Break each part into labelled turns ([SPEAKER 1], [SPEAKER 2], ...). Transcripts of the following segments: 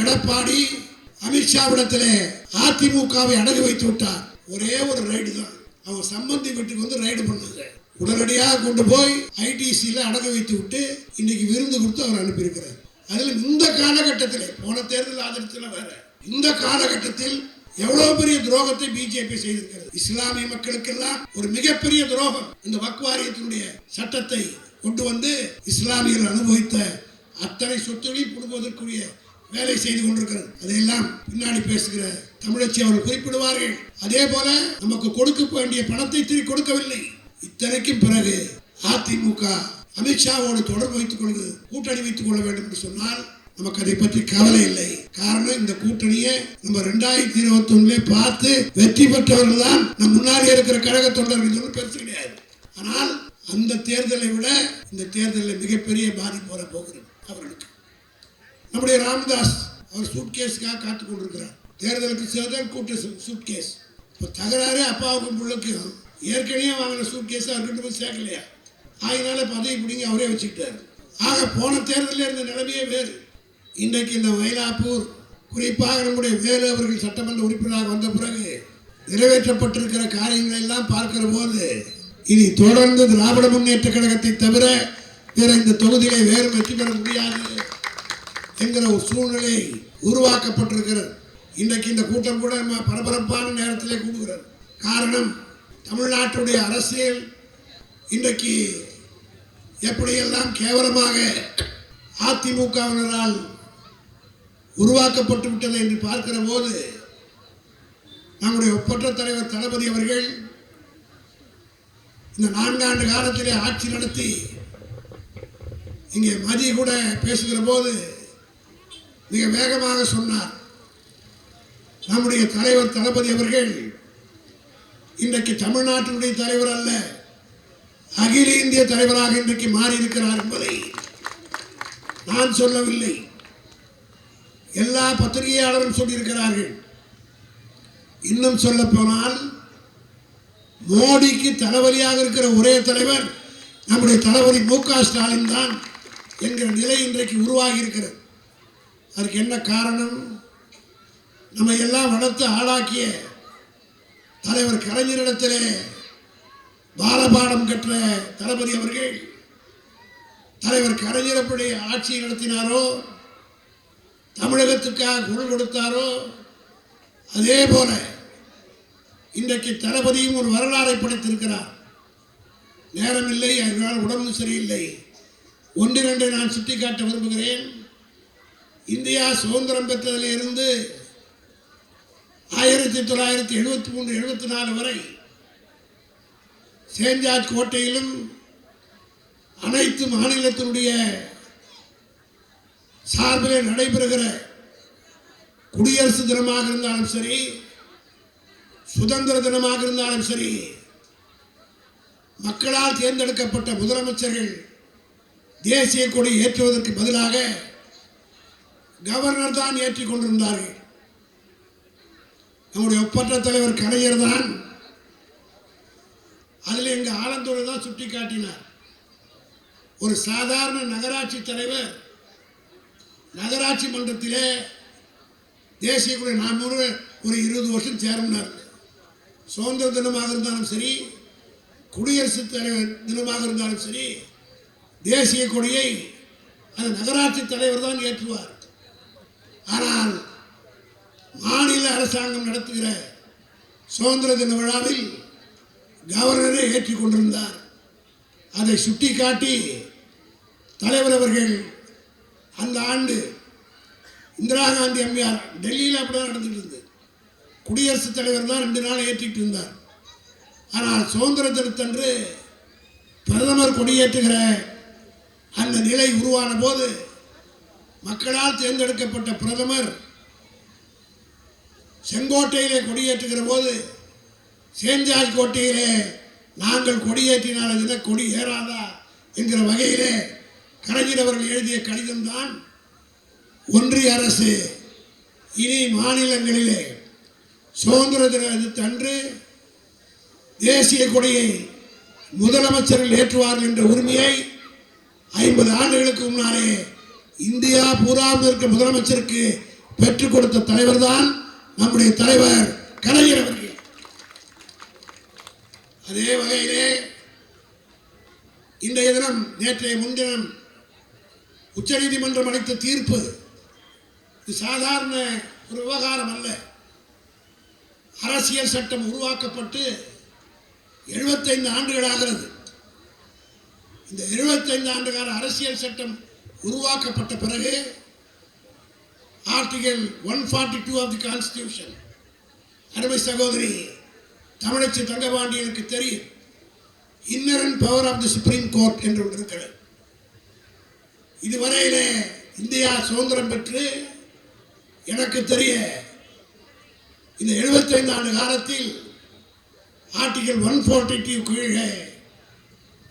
[SPEAKER 1] எடப்பாடி அமித்ஷாவிடத்திலே அதிமுகவை அடகு வைத்து விட்டார். ஒரே ஒரு ரைடு தான். அவங்க சம்பந்தி வீட்டுக்கு வந்து ரைடு பண்ணாங்க. உடனடியாக கொண்டு போய் ஐடிசியில் அடகு வைத்து விட்டு இன்னைக்கு விருந்து கொடுத்து அவர் அனுப்பியிருக்கிறார். அதில் இந்த காலகட்டத்தில் போன தேர்தல் ஆதரத்தில் வேற. இந்த காலகட்டத்தில் எவ்வளவு பெரிய துரோகத்தை பிஜேபி செய்திருக்கிறது. இஸ்லாமிய மக்களுக்கெல்லாம் ஒரு மிகப்பெரிய துரோகம். இந்த வக்வாரியத்தினுடைய சட்டத்தை கொண்டு வந்து இஸ்லாமியர்கள் அனுபவித்த அத்தனை சொத்துகளையும் கொடுப்பதற்குரிய வேலை செய்து கொண்டிருக்கிறது. அதையெல்லாம் பின்னாடி பேசுகிற தமிழச்சி அவர்கள் குறிப்பிடுவார்கள். அதே போல நமக்கு கொடுக்க வேண்டிய பணத்தை திருப்பி கொடுக்கவில்லை. இத்தனைக்கும் பிறகு அதிமுக அமித்ஷாவோடு தொடர்பு வைத்துக் கொள்வது கூட்டணி வைத்துக் கொள்ள வேண்டும் என்று சொன்னால் நமக்கு அதை பற்றி கவலை இல்லை. காரணம் இந்த கூட்டணியை நம்ம ரெண்டாயிரத்தி இருபத்தி ஒண்ணுல பார்த்து வெற்றி பெற்றவர்கள் தான் நம் முன்னாடி இருக்கிற கழக தொண்டர்கள் சொல்லி பெருசு கிடையாது ஆனால் அந்த தேர்தலை விட இந்த தேர்தலில் மிகப்பெரிய பாதிப்பு வர போகிறது அவர்களுக்கு. நம்முடைய ராமதாஸ் அவர் சூட்கேஸுக்காக காத்து கொண்டிருக்கிறார். தேர்தலுக்கு சேர்ந்தால் கூட்டு சூட்கேஸ். இப்போ தகராறு அப்பாவுக்கும் பிள்ளைக்கும் ஏற்கனவே வாங்கின சூட்கேஸ் அவர்கிட்ட போய் சேர்க்கலையா? ஆகினால பதவி பிடிங்கி அவரே வச்சுக்கிட்டார். ஆக போன தேர்தலில் இருந்த நிலைமையே வேறு. இன்றைக்கு இந்த மயிலாப்பூர் குறிப்பாக நம்முடைய வேலு அவர்கள் சட்டமன்ற உறுப்பினராக வந்த பிறகு நிறைவேற்றப்பட்டிருக்கிற காரியங்களை எல்லாம் பார்க்கிற போது இனி தொடர்ந்து திராவிட முன்னேற்ற கழகத்தை தவிர வேற இந்த தொகுதியை வேறு வெற்றி பெற முடியாது. என்கிற ஒரு சூழ்நிலை உருவாக்கப்பட்டிருக்கிறது. இன்றைக்கு இந்த கூட்டம் கூட நம்ம பரபரப்பான நேரத்திலே கூடுகிறது. காரணம் தமிழ்நாட்டுடைய அரசியல் இன்றைக்கு எப்படியெல்லாம் கேவலமாக அதிமுகவினரால் உருவாக்கப்பட்டு விட்டது என்று பார்க்கிற போது நம்முடைய ஒப்பற்ற தலைவர் தளபதி அவர்கள் இந்த நான்காண்டு காலத்திலே ஆட்சி நடத்தி இங்கே மதி கூட பேசுகிற போது மிக வேகமாக சொன்னார். நம்முடைய தலைவர் தளபதி அவர்கள் இன்றைக்கு தமிழ்நாட்டினுடைய தலைவர் அல்ல அகில இந்திய தலைவராக இன்றைக்கு மாறியிருக்கிறார் என்பதை நான் சொல்லவில்லை. எல்லா பத்திரிகையாளரும் சொல்லியிருக்கிறார்கள். இன்னும் சொல்ல போனால் மோடிக்கு தலைவலியாக இருக்கிற ஒரே தலைவர் நம்முடைய தளபதி மு க ஸ்டாலின் தான் என்கிற நிலை இன்றைக்கு உருவாகி இருக்கிறது. அதுக்கு என்ன காரணம்? நம்ம எல்லாம் வளர்த்து ஆளாக்கிய தலைவர் கலைஞரிடத்திலே பாலபாடம் கற்ற தளபதி அவர்கள் தலைவர் கலைஞர் எப்படி ஆட்சியை நடத்தினாரோ தமிழகத்துக்காக குரல் கொடுத்தாரோ அதே போல இன்றைக்கு தளபதியும் ஒரு வரலாறை படைத்திருக்கிறார். நேரம் இல்லை அதனால் உடம்பு சரியில்லை. ஒன்றிரண்டை நான் சுட்டிக்காட்ட விரும்புகிறேன். இந்தியா சுதந்திரம் பெற்றதிலிருந்து ஆயிரத்தி தொள்ளாயிரத்தி எழுபத்தி மூன்று எழுபத்தி நாலு வரை சேஞ்சாஜ் கோட்டையிலும் அனைத்து மாநிலத்தினுடைய சார்பில் நடைபெறுகிற குடியரசு தினமாக இருந்தாலும் சரி சுதந்திர தினமாக இருந்தாலும் சரி மக்களால் தேர்ந்தெடுக்கப்பட்ட முதலமைச்சர்கள் தேசிய கொடி ஏற்றுவதற்கு பதிலாக கவர்னர் தான் ஏற்றிக் கொண்டிருந்தார்கள். நம்முடைய ஒப்பற்ற தலைவர் கலைஞர் தான் அதில் எங்கள் ஆலந்தோடு தான் சுட்டி காட்டினார் ஒரு சாதாரண நகராட்சி தலைவர் நகராட்சி மன்றத்திலே தேசிய குழு நான் ஒரு ஒரு இருபது வருஷம் சேர்ந்தார் சுதந்திர தினமாக இருந்தாலும் சரி குடியரசுத் தலைவர் தினமாக இருந்தாலும் சரி தேசிய கொடியை அந்த நகராட்சி தலைவர் தான் ஏற்றுவார். ஆனால் மாநில அரசாங்கம் நடத்துகிற சுதந்திர தின விழாவில் கவர்னரை ஏற்றி கொண்டிருந்தார். அதை சுட்டிக்காட்டி தலைவர் அவர்கள் அந்த ஆண்டு இந்திரா காந்தி அம்மையார் டெல்லியில் அப்படி தான் நடந்துகிட்டு இருந்தது. குடியரசுத் தலைவர் தான் ரெண்டு நாள் ஏற்றிட்டு இருந்தார். ஆனால் சுதந்திர தினத்தன்று பிரதமர் கொடியேற்றுகிற அந்த நிலை உருவான போது மக்களால் தேர்ந்தெடுக்கப்பட்ட பிரதமர் செங்கோட்டையிலே கொடியேற்றுகிற போது சேஞ்சாஜ் கோட்டையிலே நாங்கள் கொடியேற்றினால் அது என்ன கொடி ஏறாதா என்கிற வகையிலே கலைஞர் அவர்கள் எழுதிய கடிதம்தான் ஒன்றிய அரசு. இனி மாநிலங்களிலே சுதந்திர தினத்தன்று தேசிய கொடியை முதலமைச்சர்கள் ஏற்றுவார்கள் என்ற உரிமையை ஐம்பது ஆண்டுகளுக்கு முன்னாலே இந்தியா பூராவில் இருக்க முதலமைச்சருக்கு பெற்றுக் கொடுத்த தலைவர் தான் நம்முடைய தலைவர் கலைஞர் அவர்கள். அதே வகையிலே இன்றைய தினம் நேற்றைய முன்தினம் உச்சநீதிமன்றம் அளித்த தீர்ப்பு இது சாதாரண ஒரு விவகாரம் அல்ல. அரசியல் சட்டம் உருவாக்கப்பட்டு 75 ஆண்டுகள் ஆகிறது. இந்த 75 ஆண்டு கால அரசியல் சட்டம் உருவாக்கப்பட்ட பிறகு article one forty two of the constitution அருமை சகோதரி தமிழச்சி தங்கபாண்டியனுக்கு தெரியும் inherent power of the Supreme Court என்று ஒன்று இருக்கிறது. இதுவரையிலே இந்தியா சுதந்திரம் பெற்று எனக்கு தெரிய இந்த 75 ஆண்டு காலத்தில் ஆர்டிகல் ஒன் ஃபோர்ட்டி டூ கீழே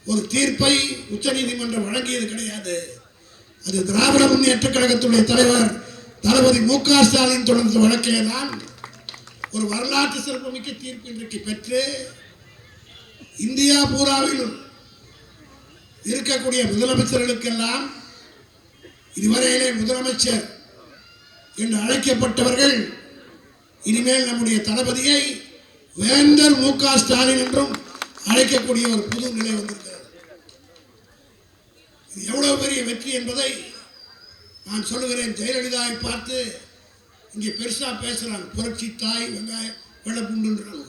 [SPEAKER 1] ஒரு தீர்ப்பை உச்சநீதிமன்றம் வழங்கியது கிடையாது. அது திராவிட முன்னேற்ற கழகத்துடைய தலைவர் தளபதி மு க ஸ்டாலின் தொடர்ந்த வழக்கிலே தான் ஒரு வரலாற்று சிறப்புமிக்க தீர்ப்பு இன்றைக்கு பெற்று இந்தியா பூராவிலும் இருக்கக்கூடிய முதலமைச்சர்களுக்கெல்லாம் இதுவரையிலே முதலமைச்சர் என்று அழைக்கப்பட்டவர்கள் இனிமேல் நம்முடைய தளபதியை வேந்தர் மு க ஸ்டாலின் என்றும் அழைக்கக்கூடிய ஒரு புது நிலை வந்திருக்கிறது. இது எவ்வளோ பெரிய வெற்றி என்பதை நான் சொல்லுகிறேன். ஜெயலலிதாவை பார்த்து இங்கே பெருசாக பேசுகிறாங்க புரட்சி தாய் வெங்காயம் வெள்ளப்புண்டுன்றாங்க.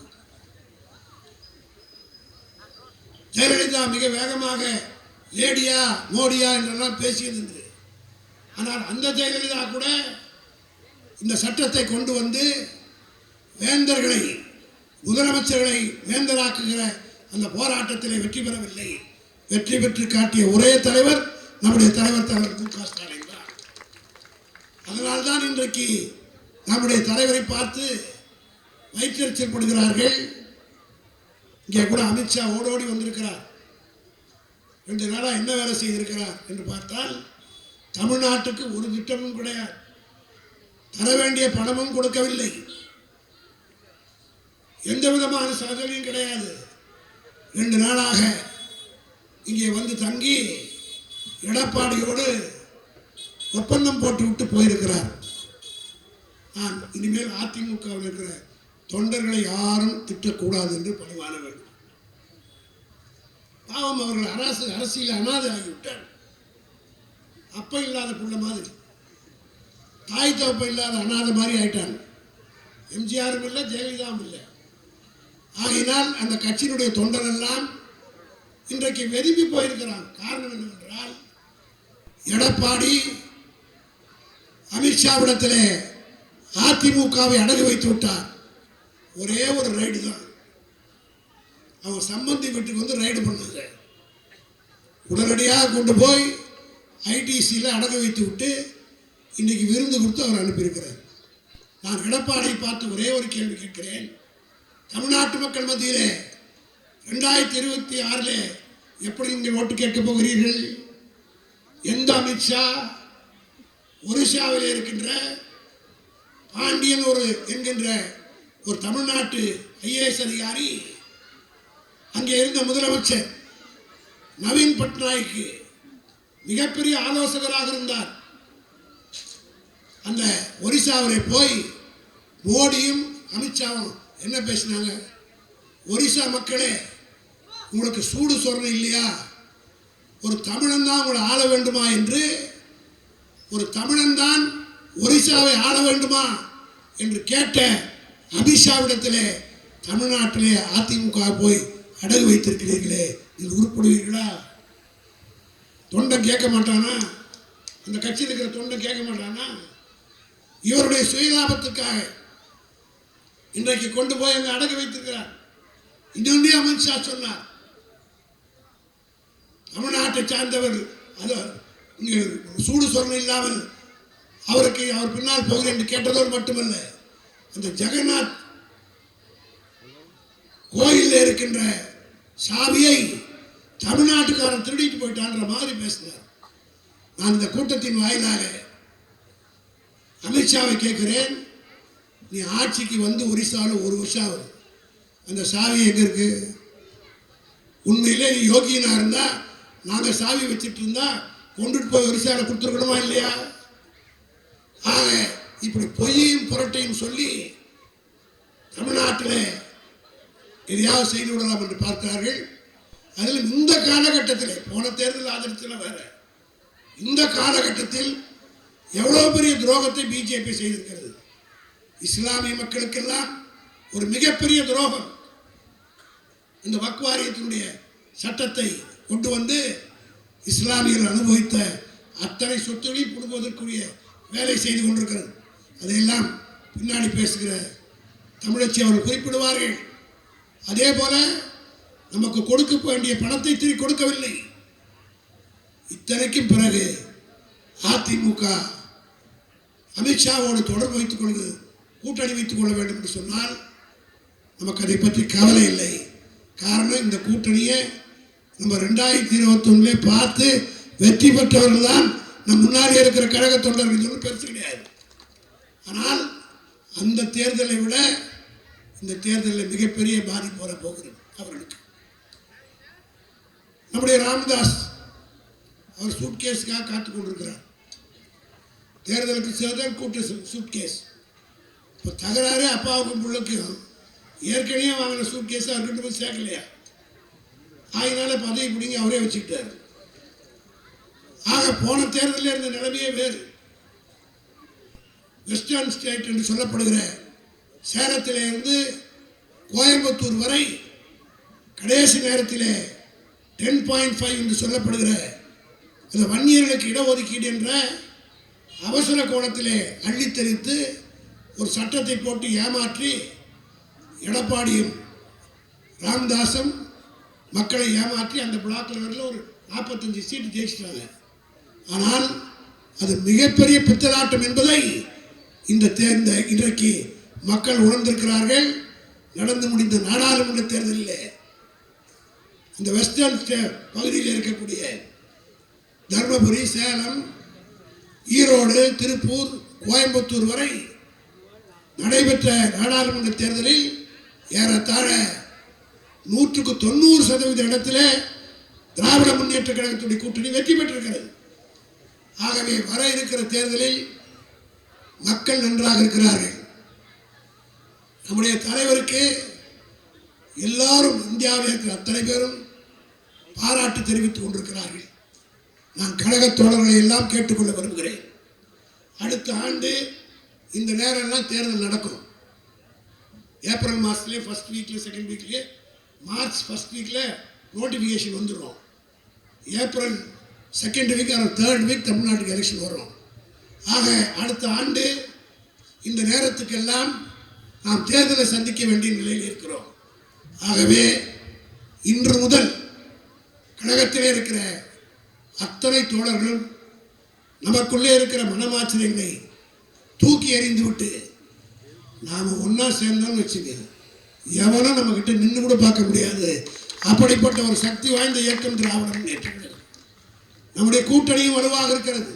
[SPEAKER 1] ஜெயலலிதா மிக வேகமாக லேடியா மோடியா என்றெல்லாம் பேசியிருந்தது ஆனால் அந்த ஜெயலலிதா கூட இந்த சட்டத்தை கொண்டு வந்து வேந்தர்களை முதலமைச்சர்களை வேந்தராக்குகிற அந்த போராட்டத்தில் வெற்றி பெறவில்லை. வெற்றி பெற்று காட்டிய ஒரே தலைவர் நம்முடைய தலைவர் தலைவர் மு க ஸ்டாலின் தான். அதனால்தான் இன்றைக்கு நம்முடைய தலைவரை பார்த்து வயிற்றெரிச்சல் படுகிறார்கள் இங்கே கூட அமித்ஷா ஓடோடி வந்திருக்கிறார். ரெண்டு நாளாக என்ன வேலை செய்திருக்கிறார் என்று பார்த்தால் தமிழ்நாட்டுக்கு ஒரு திட்டமும் கிடையாது. தர வேண்டிய பணமும் கொடுக்கவில்லை. எந்த விதமான சலுகையும் கிடையாது. ரெண்டு நாளாக இங்கே வந்து தங்கி எடப்பாடியோடு ஒப்பந்தம் போட்டு விட்டு போயிருக்கிறார். நான் இனிமேல் அதிமுகவில் இருக்கிற தொண்டர்களை யாரும் திட்டக்கூடாது என்று பணிவான வேண்டும் பாவம் அவர்கள் அரசு அரசியல் அனாதை ஆகிவிட்டார். அப்ப இல்லாத புள்ள மாதிரி. தாய் தகப்ப இல்லாத அனாதை மாதிரி ஆயிட்டாங்க. எம்ஜிஆரும் இல்லை ஜெயலலிதாவும் இல்லை. ஆகினால் அந்த கட்சியினுடைய தொண்டரெல்லாம் இன்றைக்கு வெதும்பி போயிருக்கிறாங்க காரணம் என்னவென்றால் எடப்பாடி அமித்ஷாவிடத்திலே அதிமுகவை அடகு வைத்து விட்டார். ஒரே ஒரு ரைடு தான். அவன் சம்பந்தி வீட்டுக்கு வந்து ரைடு பண்ணாங்க. உடனடியாக கொண்டு போய் ஐடிசியில் அடகு வைத்து விட்டு இன்றைக்கி விருந்து கொடுத்து அவர் அனுப்பியிருக்கிறார். நான் எடப்பாடியை பார்த்து ஒரே ஒரு கேள்வி கேட்கிறேன். தமிழ்நாட்டு மக்கள் மத்தியிலே ரெண்டாயிரத்தி இருபத்தி ஆறில் எப்படி நீங்கள் ஓட்டு கேட்கப் போகிறீர்கள்? எந்த அமித்ஷா ஒரிசாவில் இருக்கின்ற பாண்டியன் ஒரு என்கின்ற ஒரு தமிழ்நாட்டு ஐஏஎஸ் அதிகாரி அங்கே இருந்த முதலமைச்சர் நவீன் பட்நாயக்கு மிகப்பெரிய ஆலோசகராக இருந்தார். அந்த ஒரிசாவில் போய் மோடியும் அமித்ஷாவும் என்ன பேசினாங்க? ஒரிசா மக்களே உங்களுக்கு சூடு சொரணை இல்லையா? ஒரு தமிழன் தான் உங்களை ஆள வேண்டுமா என்று? ஒரு தமிழன் தான் ஒரிசாவை ஆள வேண்டுமா என்று கேட்ட அமித்ஷாவிடத்திலே தமிழ்நாட்டிலே அதிமுக போய் அடகு வைத்திருக்கிறீர்களே. நீங்கள் உருப்படுவீர்களா? தொண்டன் கேட்க மாட்டானா? அந்த கட்சியில் இருக்கிற தொண்டன் கேட்க மாட்டானா? இவருடைய சுயலாபத்துக்காக இன்றைக்கு கொண்டு போய் அங்கே அடகு வைத்திருக்கிறார். இன்னொன்றே அமித்ஷா சொன்னார். தமிழ்நாட்டை சார்ந்தவர் அது சூடு சொரணை இல்லாமல் அவருக்கு அவர் பின்னால் போகிறேன் என்று கேட்டதோடு மட்டுமல்ல அந்த ஜெகநாத் கோயிலில் இருக்கின்ற சாவியை தமிழ்நாட்டுக்காரன் திருடிட்டு போயிட்டான்ற மாதிரி பேசினார். நான் இந்த கூட்டத்தின் வாயிலாக அமித்ஷாவை கேட்கிறேன். நீ ஆட்சிக்கு வந்து ஒரிசாவில் ஒரு வருஷம் ஆகுது. அந்த சாவி எங்கே இருக்கு? உண்மையிலே நீ யோகியனாக இருந்தால் நாங்கள் சாவி வச்சுட்டு இருந்தால் கொண்டுட்டு போய் ஒரிசாவில் கொடுத்துருக்கணுமா இல்லையா? ஆக இப்படி பொய்யையும் புரட்டையும் சொல்லி தமிழ்நாட்டில் எதையாவது செய்து விடலாம் என்று பார்க்கிறார்கள். அதில் இந்த காலகட்டத்தில் போன தேர்தல் ஆதரித்தில் வேற இந்த காலகட்டத்தில் எவ்வளோ பெரிய துரோகத்தை பிஜேபி செய்திருக்கிறது? இஸ்லாமிய மக்களுக்கெல்லாம் ஒரு மிகப்பெரிய துரோகம். இந்த வக்வாரியத்தினுடைய சட்டத்தை கொண்டு வந்து இஸ்லாமியர்கள் அனுபவித்த அத்தனை சொத்துகளையும் கொடுப்பதற்குரிய வேலை செய்து கொண்டிருக்கிறது. அதையெல்லாம் பின்னாடி பேசுகிற தமிழச்சி அவர்கள் குறிப்பிடுவார்கள். அதே போல நமக்கு கொடுக்க வேண்டிய பணத்தை திருப்பி கொடுக்கவில்லை. இத்தனைக்கும் பிறகு அதிமுக அமித்ஷாவோடு தொடர்பு வைத்துக் கொள்வது கூட்டணி வைத்துக் கொள்ள வேண்டும் என்று சொன்னால் நமக்கு அதை பற்றி கவலை இல்லை. காரணம் இந்த கூட்டணியை நம்ம ரெண்டாயிரத்தி இருபத்தொன்னுலே பார்த்து வெற்றி பெற்றவர்கள் தான் நம் முன்னாடி இருக்கிற கழக தொண்டர்கள் ஒன்றும் பெருசு கிடையாது. ஆனால் அந்த தேர்தலை விட இந்த தேர்தலில் மிகப்பெரிய பாதிப்பு வர போகிறது அவர்களுக்கு. நம்முடைய ராமதாஸ் அவர் சூட்கேஸுக்காக காத்து கொண்டிருக்கிறார். தேர்தலுக்கு சேர்ந்தால் கூட்டு சூட்கேஸ். இப்போ தகராறு அப்பாவுக்கும் பிள்ளைக்கும் ஏற்கனவே வாங்கின சூட்கேஸ் அவர்கிட்ட போய் சேர்க்கலையா? ஆகினால பதவி பிடிங்கி அவரே வச்சுக்கிட்டார். ஆக போன தேர்தலில் இருந்த நிலைமையே வேறு. வெஸ்டர்ன் ஸ்டேட் என்று சொல்லப்படுகிற சேலத்திலிருந்து கோயம்புத்தூர் வரை கடைசி நேரத்திலே டென் பாயிண்ட் ஃபைவ் என்று சொல்லப்படுகிற அந்த வன்னியர்களுக்கு இடஒதுக்கீடு என்ற அவசர கோணத்திலே அள்ளித்தெரித்து ஒரு சட்டத்தை போட்டு ஏமாற்றி எடப்பாடியும் ராம்தாஸும் மக்களை ஏமாற்றி அந்த பிளாக் லெவலில் ஒரு நாற்பத்தஞ்சு சீட்டு ஜெயிச்சிட்டாங்க. ஆனால் அது மிகப்பெரிய பித்தலாட்டம் என்பதை இந்த தேர்ந்த இன்றைக்கு மக்கள் உணர்ந்திருக்கிறார்கள். நடந்து முடிந்த நாடாளுமன்ற தேர்தலில் இந்த வெஸ்டர்ன் பகுதியில் இருக்கக்கூடிய தர்மபுரி சேலம் ஈரோடு திருப்பூர் கோயம்புத்தூர் வரை நடைபெற்ற நாடாளுமன்ற தேர்தலில் ஏறத்தாழ நூற்றுக்கு தொண்ணூறு சதவீத இடத்துல திராவிட முன்னேற்ற கழகத்துடைய கூட்டணி வெற்றி பெற்றிருக்கிறது. ஆகவே வர இருக்கிற தேர்தலில் மக்கள் நன்றாக இருக்கிறார்கள். நம்முடைய தலைவருக்கு எல்லாரும் இந்தியாவில் இருக்கிற அத்தனை பேரும் பாராட்டு தெரிவித்துக் கொண்டிருக்கிறார்கள். நான் கழகத் தோழர்களை எல்லாம் கேட்டுக்கொள்ள விரும்புகிறேன். அடுத்த ஆண்டு இந்த நேரம்லாம் தேர்தல் நடக்கும். ஏப்ரல் மாதத்துலேயே ஃபர்ஸ்ட் வீக்லேயே செகண்ட் வீக்லேயே மார்ச் ஃபஸ்ட் வீக்கில் நோட்டிஃபிகேஷன் வந்துடும் ஏப்ரல் செகண்ட் வீக் ஆனால் தேர்ட் வீக் தமிழ்நாட்டுக்கு எலெக்ஷன் வரும். ஆக அடுத்த ஆண்டு இந்த நேரத்துக்கெல்லாம் நாம் தேர்தலை சந்திக்க வேண்டிய நிலையில் இருக்கிறோம். ஆகவே இன்று முதல் கழகத்திலே இருக்கிற அத்தனை தோழர்களும் நமக்குள்ளே இருக்கிற மனமாச்சரியங்களை தூக்கி எறிந்துவிட்டு நாம் ஒன்றா சேர்ந்தோம்னு வச்சுக்கோங்க. எவனும் நம்மக்கிட்ட நின்று கூட பார்க்க முடியாது. அப்படிப்பட்ட ஒரு சக்தி வாய்ந்த இயக்கம் திராவிட முன்னேற்ற நம்முடைய கூட்டணியும் வலுவாக இருக்கிறது.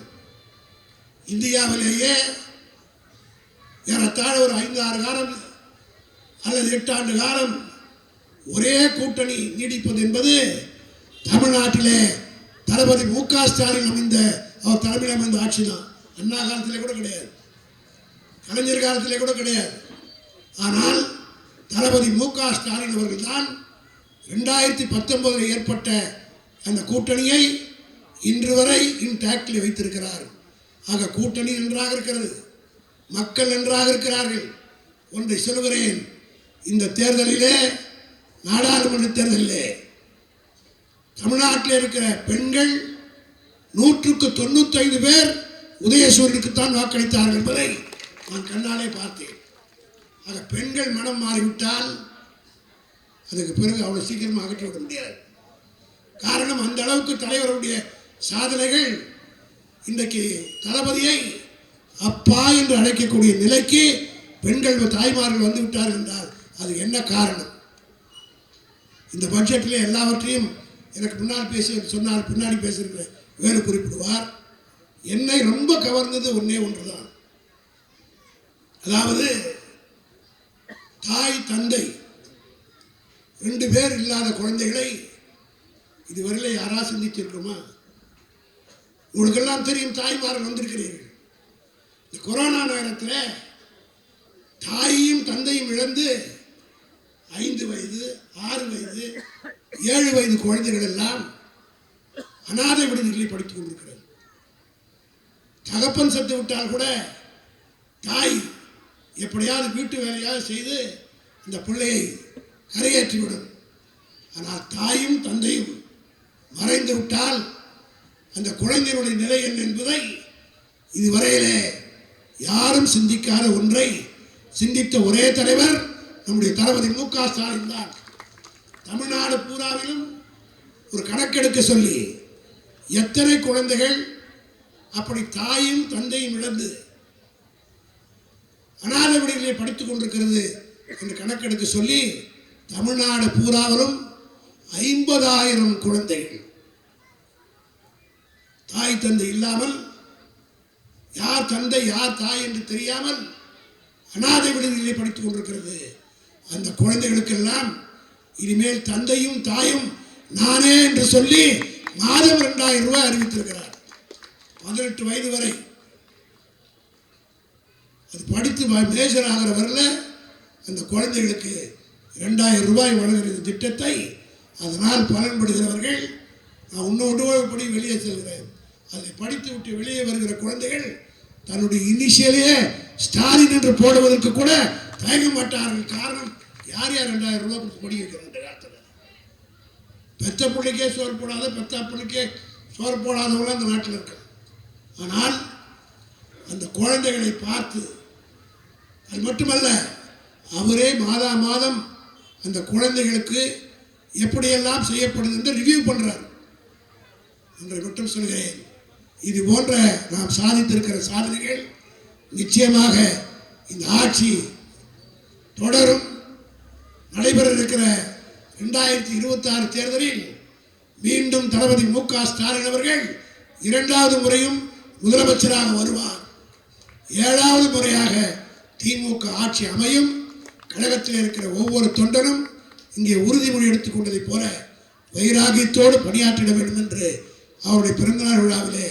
[SPEAKER 1] இந்தியாவிலேயே ஏறத்தாழ ஒரு ஐந்து ஆறு காலம் அல்லது எட்டு ஆண்டு காலம் ஒரே கூட்டணி நீடிப்பது என்பது தமிழ்நாட்டிலே தளபதி மு க ஸ்டாலின் அமைந்த அவர் தலைமையில் அமைந்த ஆட்சி தான். அண்ணா காலத்திலே கூட கிடையாது. கலைஞர் காலத்திலே கூட கிடையாது. ஆனால் தளபதி மு க. ஸ்டாலின் அவர்கள் தான் ரெண்டாயிரத்தி பத்தொன்பதில் ஏற்பட்ட அந்த கூட்டணியை இன்று வரை இன்டாக்டில் வைத்திருக்கிறார். ஆக கூட்டணி நன்றாக இருக்கிறது. மக்கள் நன்றாக இருக்கிறார்கள். ஒன்றை சொல்கிறேன் இந்த தேர்தலிலே நாடாளுமன்ற தேர்தலிலே தமிழ்நாட்டில் இருக்கிற பெண்கள் நூற்றுக்கு தொண்ணூத்தைந்து பேர் உதயசூரியனுக்குத்தான் வாக்களித்தார்கள் என்பதை நான் கண்ணாலே பார்த்தேன். அந்த பெண்கள் மனம் மாறிவிட்டால் அதுக்கு பிறகு அவ்வளோ சீக்கிரமாக அகற்றி விட முடியாது. காரணம் அந்த அளவுக்கு தலைவருடைய சாதனைகள் இன்றைக்கு தளபதியை அப்பா என்று அழைக்கக்கூடிய நிலைக்கு பெண்கள் தாய்மார்கள் வந்துவிட்டார் என்றால் அது என்ன காரணம்? இந்த பட்ஜெட்டில் எல்லாவற்றையும் எனக்கு முன்னால் பேசி சொன்னார் பின்னாடி பேசுகிற வேறு குறிப்பிடுவார். என்னை ரொம்ப கவர்ந்தது ஒன்றே ஒன்று தான் அதாவது தாய் தந்தை ரெண்டு பேர் இல்லாத குழந்தைகளை இதுவரையில யாரா சிந்திச்சிருக்கோமா? உங்களுக்கெல்லாம் தெரியும் தாய்மார்கள் வந்திருக்கிறீர்கள். இந்த கொரோனா நேரத்தில் தாயும் தந்தையும் இழந்து ஐந்து வயது ஆறு வயது ஏழு வயது குழந்தைகள் எல்லாம் அனாதை விடுதிகளில் படித்துக் கொண்டிருக்கிறது. தகப்பன் செத்து விட்டால் கூட தாய் எப்படியாவது வீட்டு வேலையாவது செய்து இந்த பிள்ளையை கரையேற்றிவிடும். ஆனால் தாயும் தந்தையும் மறைந்து விட்டால் அந்த குழந்தையினுடைய நிலை என்ன என்பதை இதுவரையிலே யாரும் சிந்திக்காத ஒன்றை சிந்தித்த ஒரே தலைவர் நம்முடைய தளபதி மு க ஸ்டாலின் தான். தமிழ்நாடு பூராவிலும் ஒரு கணக்கெடுக்க சொல்லி எத்தனை குழந்தைகள் அப்படி தாயும் தந்தையும் இழந்து அநாத விடுதலை படித்துக் கொண்டிருக்கிறது என்று கணக்கெடுக்க சொல்லி தமிழ்நாடு பூராவரும் ஐம்பதாயிரம் குழந்தைகள். தாய் தந்தை இல்லாமல் யார் தந்தை யார் தாய் என்று தெரியாமல் அநாதை விடுதலை படித்துக் கொண்டிருக்கிறது. அந்த குழந்தைகளுக்கெல்லாம் இனிமேல் தந்தையும் தாயும் நானே என்று சொல்லி மாதம் இரண்டாயிரம் ரூபாய் அறிவித்திருக்கிறார். பதினெட்டு வயது வரை படித்து மேஜர் ஆகிறவரில் அந்த குழந்தைகளுக்கு ரெண்டாயிரம் ரூபாய் வழங்குகிற இந்த திட்டத்தை அதனால் பலன்படுகிறவர்கள் நான் இன்னொன்று வெளியே செல்கிறேன். அதை படித்து விட்டு வெளியே வருகிற குழந்தைகள் தன்னுடைய இனிஷியலையே ஸ்டாலின் என்று போடுவதற்கு கூட தயங்க மாட்டார்கள். காரணம் யார் யார் ரெண்டாயிரம் ரூபாய் கொடுத்து படி வைக்கிறோம் காலத்தில்? பெத்த பிள்ளைக்கே சோறு போடாத பெத்த பிள்ளைக்கே சோறு போடாதவங்க அந்த நாட்டில் இருக்கு ஆனால் அந்த குழந்தைகளை பார்த்து அது மட்டுமல்ல அவரே மாதா மாதம் அந்த குழந்தைகளுக்கு எப்படியெல்லாம் செய்யப்படுது என்று ரிவ்யூ பண்ணுறார் ஒன்றை மட்டும் சொல்கிறேன். இது போன்ற நாம் சாதித்திருக்கிற சாதனைகள் நிச்சயமாக இந்த ஆட்சி தொடரும். நடைபெற இருக்கிற ரெண்டாயிரத்தி இருபத்தாறு தேர்தலில் மீண்டும் தளபதி மு க ஸ்டாலின் அவர்கள் இரண்டாவது முறையும் முதலமைச்சராக வருவார். ஏழாவது முறையாக திமுக ஆட்சி அமையும் கழகத்தில் இருக்கிற ஒவ்வொரு தொண்டனும் இங்கே உறுதிமொழி எடுத்துக் கொண்டதைப் போல வைராகியத்தோடு பணியாற்றிட வேண்டும் என்று அவருடைய பிறந்தநாள் விழாவிலே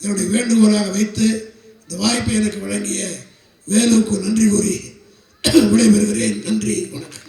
[SPEAKER 1] என்னுடைய வேண்டுகோளாக வைத்து இந்த வாய்ப்பை எனக்கு வழங்கிய வேலுவுக்கு நன்றி கூறி விடைபெறுகிறேன். நன்றி வணக்கம்.